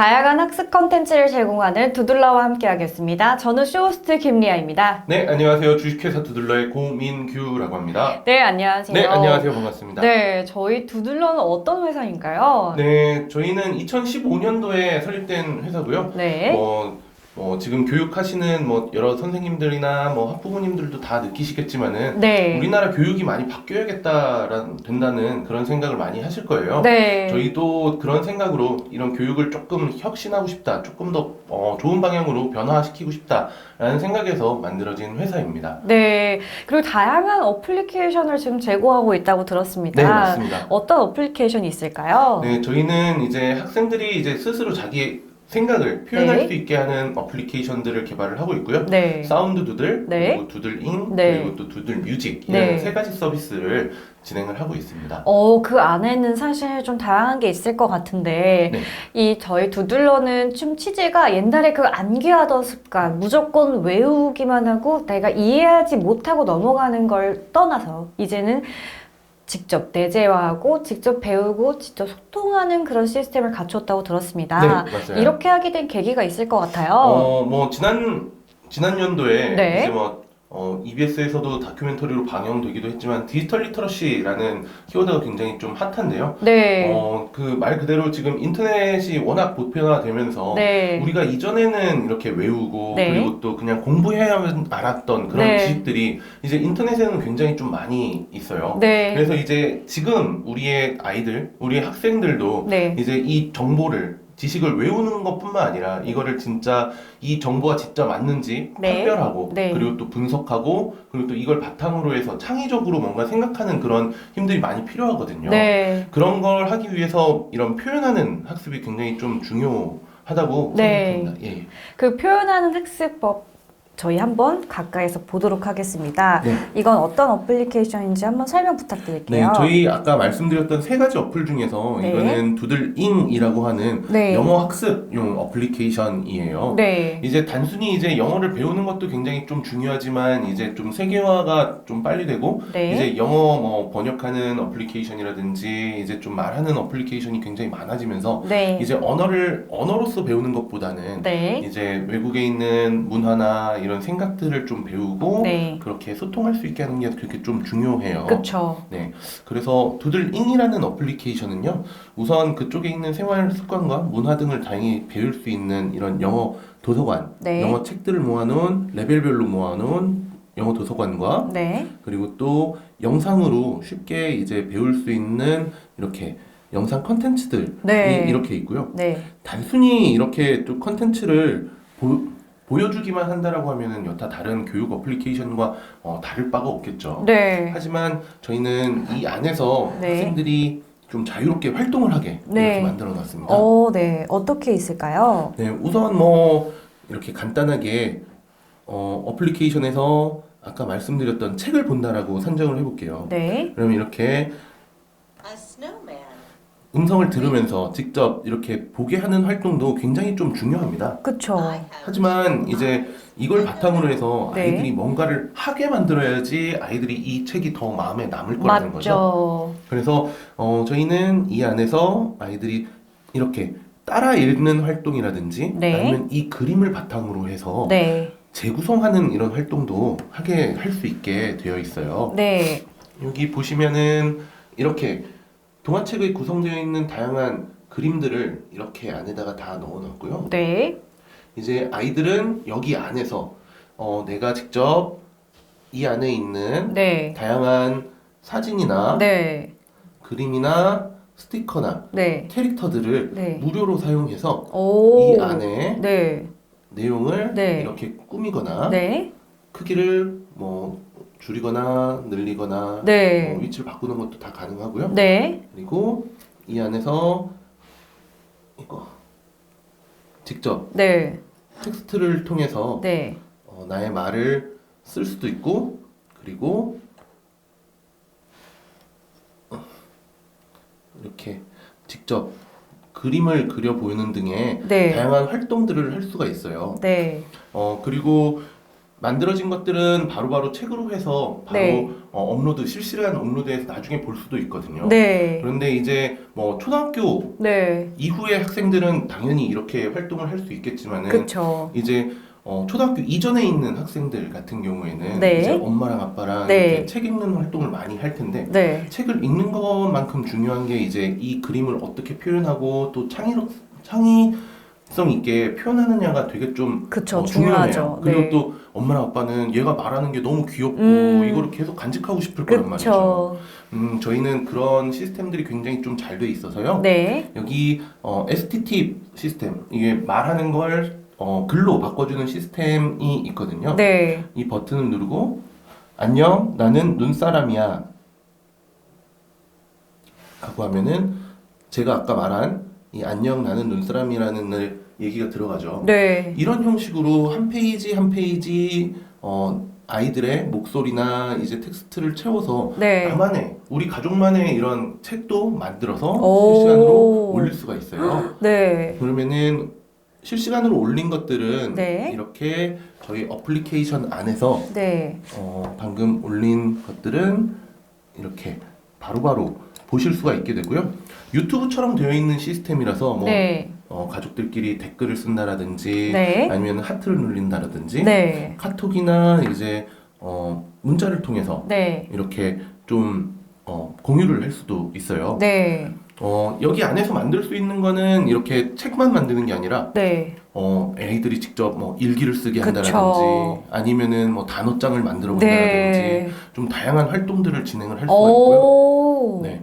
다양한 학습 컨텐츠를 제공하는 두들러와 함께하겠습니다. 저는 쇼호스트 김리아입니다. 네, 안녕하세요. 주식회사 두들러의 고민규라고 합니다. 네, 안녕하세요. 네, 안녕하세요. 반갑습니다. 네, 저희 두들러는 어떤 회사인가요? 네, 저희는 2015년도에 설립된 회사고요. 네. 뭐, 뭐 지금 교육하시는 뭐 여러 선생님들이나 뭐 학부모님들도 다 느끼시겠지만은 네. 우리나라 교육이 많이 바뀌어야겠다라는 된다는 그런 생각을 많이 하실 거예요. 네. 저희도 그런 생각으로 이런 교육을 조금 혁신하고 싶다, 조금 더 어, 좋은 방향으로 변화시키고 싶다라는 생각에서 만들어진 회사입니다. 네. 그리고 다양한 어플리케이션을 지금 제공하고 있다고 들었습니다. 네, 맞습니다. 어떤 어플리케이션이 있을까요? 네, 저희는 이제 학생들이 이제 스스로 자기 생각을 표현할 네. 수 있게 하는 어플리케이션들을 개발을 하고 있고요. 네. 사운드 두들, 네. 그리고 두들잉, 네. 그리고 또 두들 뮤직 이런 네. 세 가지 서비스를 진행을 하고 있습니다. 어, 그 안에는 사실 좀 다양한 게 있을 것 같은데, 네. 이 저희 두들러는 좀 취지가 옛날에 그 암기하던 습관, 무조건 외우기만 하고 내가 이해하지 못하고 넘어가는 걸 떠나서, 이제는 직접 내재화하고, 직접 배우고, 직접 소통하는 그런 시스템을 갖췄다고 들었습니다. 네, 맞아요. 이렇게 하게 된 계기가 있을 것 같아요. 어, 뭐 지난 지난 연도에 네. 이제 뭐 어, EBS에서도 다큐멘터리로 방영되기도 했지만 디지털 리터러시라는 키워드가 굉장히 좀 핫한데요. 네. 어, 그 말 그대로 지금 인터넷이 워낙 보편화되면서 네. 우리가 이전에는 이렇게 외우고 네. 그리고 또 그냥 공부해야만 알았던 그런 네. 지식들이 이제 인터넷에는 굉장히 좀 많이 있어요. 네. 그래서 이제 지금 우리의 아이들, 우리의 학생들도 네. 이제 이 정보를 지식을 외우는 것뿐만 아니라 이거를 진짜 이 정보가 진짜 맞는지 네. 판별하고 네. 그리고 또 분석하고 그리고 또 이걸 바탕으로 해서 창의적으로 뭔가 생각하는 그런 힘들이 많이 필요하거든요. 네. 그런 걸 하기 위해서 이런 표현하는 학습이 굉장히 좀 중요 하다고 네. 생각합니다. 예. 그 표현하는 학습법 저희 한번 가까이서 보도록 하겠습니다. 네. 이건 어떤 어플리케이션인지 한번 설명 네, 부탁드릴게요. 저희 아까 말씀드렸던 세 가지 어플 중에서 네. 이거는 두들잉이라고 하는 네. 영어 학습용 어플리케이션이에요. 네. 이제 단순히 이제 영어를 배우는 것도 굉장히 좀 중요하지만 이제 좀 세계화가 좀 빨리 되고 네. 이제 영어 뭐 번역하는 어플리케이션이라든지 이제 좀 말하는 어플리케이션이 굉장히 많아지면서 네. 이제 언어를 언어로서 배우는 것보다는 네. 이제 외국에 있는 문화나 이런 생각들을 좀 배우고 네. 그렇게 소통할 수 있게 하는 게 그렇게 좀 중요해요. 그쵸. 네. 그래서 두들잉이라는 어플리케이션은요, 우선 그쪽에 있는 생활 습관과 문화 등을 다양히 배울 수 있는 이런 영어 도서관, 네. 영어 책들을 모아놓은 레벨별로 모아놓은 영어 도서관과 네. 그리고 또 영상으로 쉽게 이제 배울 수 있는 이렇게 영상 컨텐츠들이 네. 이렇게 있고요. 네. 단순히 이렇게 또 컨텐츠를 보, 보여주기만 한다라고 하면은 여타 다른 교육 어플리케이션과 어, 다를 바가 없겠죠. 네. 하지만 저희는 이 안에서 네. 학생들이 좀 자유롭게 활동을 하게 네. 이렇게 만들어 놨습니다. 어, 네. 어떻게 있을까요? 네, 우선 뭐 이렇게 간단하게 어, 어플리케이션에서 아까 말씀드렸던 책을 본다라고 산정을 해볼게요. 네. 그러면 이렇게. 음성을 들으면서 직접 이렇게 보게 하는 활동도 굉장히 좀 중요합니다. 그쵸. 하지만 이제 이걸 바탕으로 해서 네. 아이들이 뭔가를 하게 만들어야지 아이들이 이 책이 더 마음에 남을 거라는 거죠. 맞죠. 그래서 어, 저희는 이 안에서 아이들이 이렇게 따라 읽는 활동이라든지 네. 아니면 이 그림을 바탕으로 해서 네. 재구성하는 이런 활동도 하게 할 수 있게 되어 있어요. 네. 여기 보시면은 이렇게 동화책에 구성되어 있는 다양한 그림들을 이렇게 안에다가 다 넣어놨고요. 네. 이제 아이들은 여기 안에서 어, 내가 직접 이 안에 있는 네. 다양한 사진이나 네. 그림이나 스티커나 네. 캐릭터들을 네. 무료로 사용해서 오. 이 안에 네. 내용을 네. 이렇게 꾸미거나 네. 크기를 뭐 줄이거나 늘리거나 네. 뭐 위치를 바꾸는 것도 다 가능하고요. 네. 그리고 이 안에서 이거 직접 네. 텍스트를 통해서 네. 어, 나의 말을 쓸 수도 있고 그리고 어, 이렇게 직접 그림을 그려 보이는 등의 네. 다양한 활동들을 할 수가 있어요. 네. 어 그리고 만들어진 것들은 바로바로 책으로 해서 바로 네. 어, 업로드 실시간 업로드해서 나중에 볼 수도 있거든요. 네. 그런데 이제 뭐 초등학교 네. 이후의 학생들은 당연히 이렇게 활동을 할 수 있겠지만은 그쵸. 이제 어, 초등학교 이전에 있는 학생들 같은 경우에는 네. 이제 엄마랑 아빠랑 네. 책 읽는 활동을 많이 할 텐데 네. 책을 읽는 것만큼 중요한 게 이제 이 그림을 어떻게 표현하고 또 창의력 창의 성 있게 표현하느냐가 되게 좀 그쵸. 어, 중요하죠. 중요해요. 그리고 네. 또 엄마랑 아빠는 얘가 말하는 게 너무 귀엽고 음. 이거를 계속 간직하고 싶을 거란 말이죠. 그쵸. 음, 저희는 그런 시스템들이 굉장히 좀 잘 돼 있어서요. 네. 여기 어, STT 시스템 이게 말하는 걸 어, 글로 바꿔주는 시스템이 있거든요. 네. 이 버튼을 누르고 안녕 나는 눈사람이야 하고 하면은 제가 아까 말한 이 안녕 나는 눈사람이라는 얘기가 들어가죠. 네. 이런 형식으로 한 페이지 한 페이지 어, 아이들의 목소리나 이제 텍스트를 채워서 네. 나만의 우리 가족만의 이런 책도 만들어서 오. 실시간으로 올릴 수가 있어요. 네. 그러면은 실시간으로 올린 것들은 네. 이렇게 저희 어플리케이션 안에서 네. 어, 방금 올린 것들은 이렇게 바로바로 보실 수가 있게 되고요. 유튜브처럼 되어 있는 시스템이라서 뭐 네. 어, 가족들끼리 댓글을 쓴다라든지 네. 아니면 하트를 눌린다라든지 네. 카톡이나 이제 어, 문자를 통해서 네. 이렇게 좀 어, 공유를 할 수도 있어요. 네. 어, 여기 안에서 만들 수 있는 거는 이렇게 책만 만드는 게 아니라 네. 어, 애들이 직접 뭐 일기를 쓰게 그쵸. 한다라든지 아니면은 뭐 단어장을 만들어 본다라든지 네. 좀 다양한 활동들을 진행을 할 수가 있고요. 오. 네.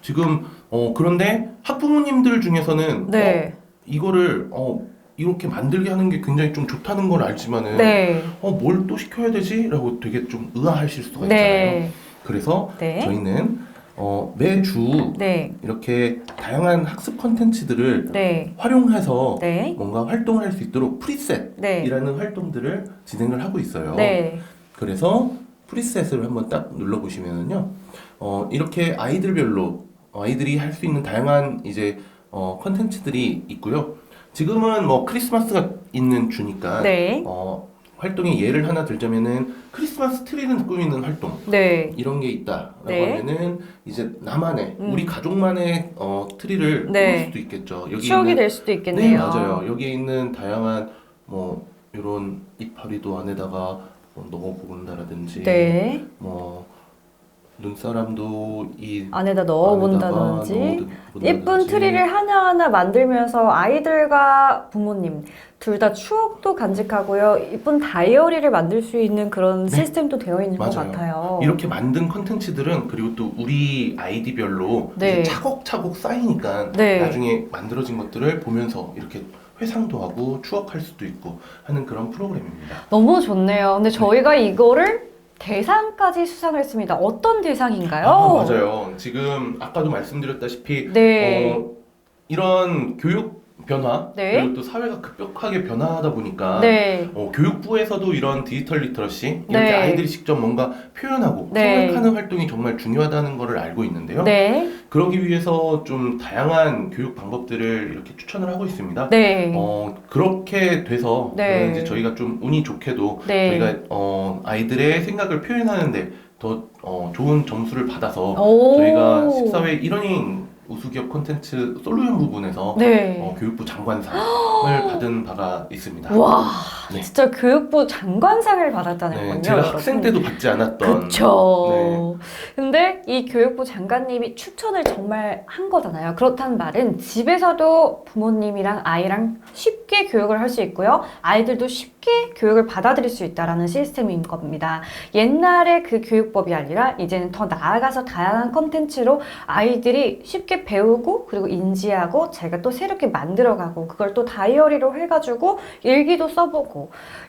지금 어, 그런데 학부모님들 중에서는 어, 네. 이거를 어, 이렇게 만들게 하는 게 굉장히 좀 좋다는 걸 알지만은 네. 어, 뭘 또 시켜야 되지? 라고 되게 좀 의아하실 수가 있잖아요. 네. 그래서 네. 저희는 어, 매주 네. 이렇게 다양한 학습 컨텐츠들을 네. 활용해서 네. 뭔가 활동을 할 수 있도록 프리셋이라는 네. 활동들을 진행을 하고 있어요. 네. 그래서 프리셋을 한번 딱 눌러보시면은요, 어, 이렇게 아이들별로 어, 아이들이 할 수 있는 다양한 이제 어, 컨텐츠들이 있고요. 지금은 뭐 크리스마스가 있는 주니까 네. 어, 활동의 예를 하나 들자면은 크리스마스 트리는 꾸미는 활동 네. 이런 게 있다라고 네. 하면은 이제 나만의 음. 우리 가족만의 어, 트리를 네. 꾸밀 수도 있겠죠. 여기 추억이 있는 될 수도 있겠네요. 네 맞아요. 여기에 있는 다양한 뭐 이런 이파리도 안에다가 뭐 넣어 본다라든지 네. 뭐 눈사람도 이 안에다 넣어본다든지. 예쁜 트리를 하나하나 만들면서 아이들과 부모님 둘 다 추억도 간직하고요. 예쁜 다이어리를 만들 수 있는 그런 시스템도 되어 있는 것 네. 맞아요. 같아요. 이렇게 만든 컨텐츠들은 그리고 또 우리 아이디별로 네. 차곡차곡 쌓이니까 네. 나중에 만들어진 것들을 보면서 이렇게 회상도 하고 추억할 수도 있고 하는 그런 프로그램입니다. 너무 좋네요. 근데 저희가 이거를 대상까지 수상을 했습니다. 어떤 대상인가요? 아, 맞아요. 지금 아까도 말씀드렸다시피 네. 어, 이런 교육 변화 네. 그리고 또 사회가 급격하게 변화하다 보니까 네. 어, 교육부에서도 이런 디지털 리터러시 이렇게 네. 아이들이 직접 뭔가 표현하고 네. 생각하는 활동이 정말 중요하다는 것을 알고 있는데요. 네. 그러기 위해서 좀 다양한 교육 방법들을 이렇게 추천을 하고 있습니다. 네. 어, 그렇게 돼서 네. 그런지 저희가 좀 운이 좋게도 네. 저희가 어, 아이들의 생각을 표현하는데 더 어, 좋은 점수를 받아서 오. 저희가 14회 1러닝 우수기업 콘텐츠 솔루션 부분에서 네. 어, 교육부 장관상을 받은 바가 있습니다. 와, 네. 진짜 교육부 장관상을 받았다는 네, 건요. 제가 여러분. 학생 때도 받지 않았던 그쵸. 근데 이 교육부 장관님이 추천을 정말 한 거잖아요. 그렇다는 말은 집에서도 부모님이랑 아이랑 쉽게 교육을 할 수 있고요. 아이들도 쉽게 교육을 받아들일 수 있다라는 시스템인 겁니다. 옛날에 그 교육법이 아니라 이제는 더 나아가서 다양한 컨텐츠로 아이들이 쉽게 배우고 그리고 인지하고 제가 또 새롭게 만들어가고 그걸 또 다이어리로 해가지고 일기도 써보고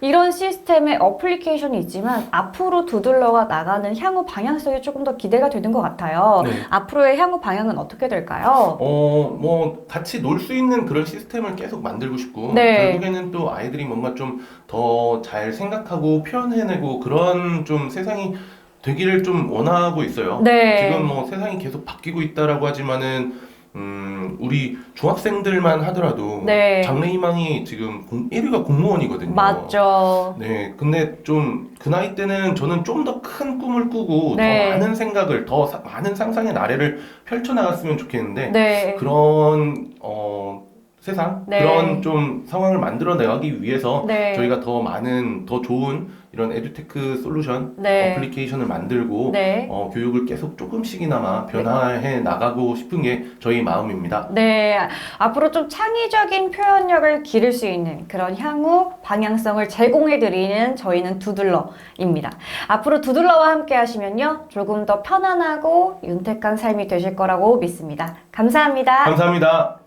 이런 시스템의 어플리케이션이 있지만 앞으로 두들러가 나가는 향후 방향성이 조금 더 기대가 되는 것 같아요. 네. 앞으로의 향후 방향은 어떻게 될까요? 어, 뭐 같이 놀 수 있는 그런 시스템을 계속 만들고 싶고 네. 결국에는 또 아이들이 뭔가 좀 더 잘 생각하고 표현해내고 그런 좀 세상이 되기를 좀 원하고 있어요. 네. 지금 뭐 세상이 계속 바뀌고 있다라고 하지만은 음, 우리 중학생들만 하더라도 네. 장래희망이 지금 공, 1위가 공무원이거든요. 맞죠. 네, 근데 좀 그 나이 때는 저는 좀 더 큰 꿈을 꾸고 네. 더 많은 생각을 더 사- 많은 상상의 나래를 펼쳐 나갔으면 좋겠는데 네. 그런 어, 세상 네. 그런 좀 상황을 만들어 나가기 위해서 네. 저희가 더 많은 더 좋은 이런 에듀테크 솔루션 네. 어플리케이션을 만들고 네. 어, 교육을 계속 조금씩이나마 변화해 나가고 싶은 게 저희 마음입니다. 네, 앞으로 좀 창의적인 표현력을 기를 수 있는 그런 향후 방향성을 제공해드리는 저희는 두들러입니다. 앞으로 두들러와 함께 하시면요, 조금 더 편안하고 윤택한 삶이 되실 거라고 믿습니다. 감사합니다. 감사합니다.